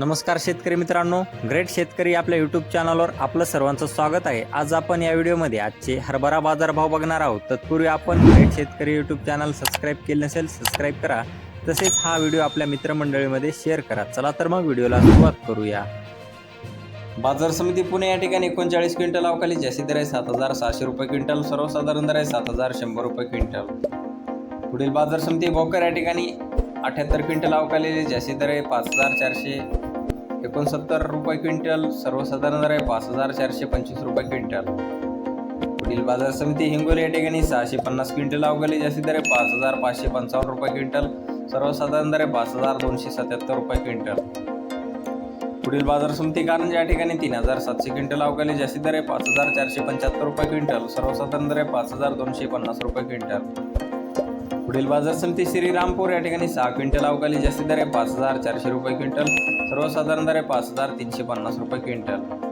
नमस्कार शेतकरी मित्रांनो ग्रेट शेतकरी आपल्या यूट्यूब चॅनलवर आपलं सर्वांचं स्वागत आहे. आज आपण या व्हिडिओमध्ये आजचे हरभरा बाजारभाव बघणार आहोत. तत्पूर्वी आपण ग्रेट शेतकरी यूट्यूब चॅनल सबस्क्राईब केले नसेल सबस्क्राईब करा. तसेच हा व्हिडिओ आपल्या मित्रमंडळीमध्ये शेअर करा. चला तर मग व्हिडिओला सुरुवात करूया. बाजार समिती पुणे या ठिकाणी एकोणचाळीस क्विंटल अवकाली. जास्ती दर आहे सात हजार सहाशे रुपये क्विंटल सर्वसाधारण दर आहे सात हजार शंभर रुपये क्विंटल. पुढील बाजार समिती भोकर या ठिकाणी अठ्याहत्तर क्विंटल अवकालेली जास्ती दर आहे पाच हजार चारशे एकोणसत्तर रुपये क्विंटल सर्वसाधारण दर आहे पाच हजार चारशे पंचवीस रुपये क्विंटल. पुढील बाजार समिती हिंगोली या ठिकाणी सहाशे पन्नास क्विंटल अवकाली जास्ती दर आहे पाच हजार पाचशे पंचावन्न रुपये क्विंटल सर्वसाधारण दर आहे पाच हजार दोनशे सत्याहत्तर रुपये क्विंटल. पुढील बाजार समिती कारण या ठिकाणी तीन हजार सातशे क्विंटल अवकाली जास्ती दर आहे पाच हजार चारशे पंच्याहत्तर रुपये क्विंटल सर्वसाधारण दर आहे पाच हजार दोनशे पन्नास रुपये क्विंटल. पुढील बाजार समिती श्रीरामपूर या ठिकाणी सहा क्विंटल अवकाली जास्ती दर आहे पाच हजार चारशे रुपये क्विंटल. सर्वसाधारण दर आहे पाच हजार तीनशे पन्नास रुपये क्विंटल.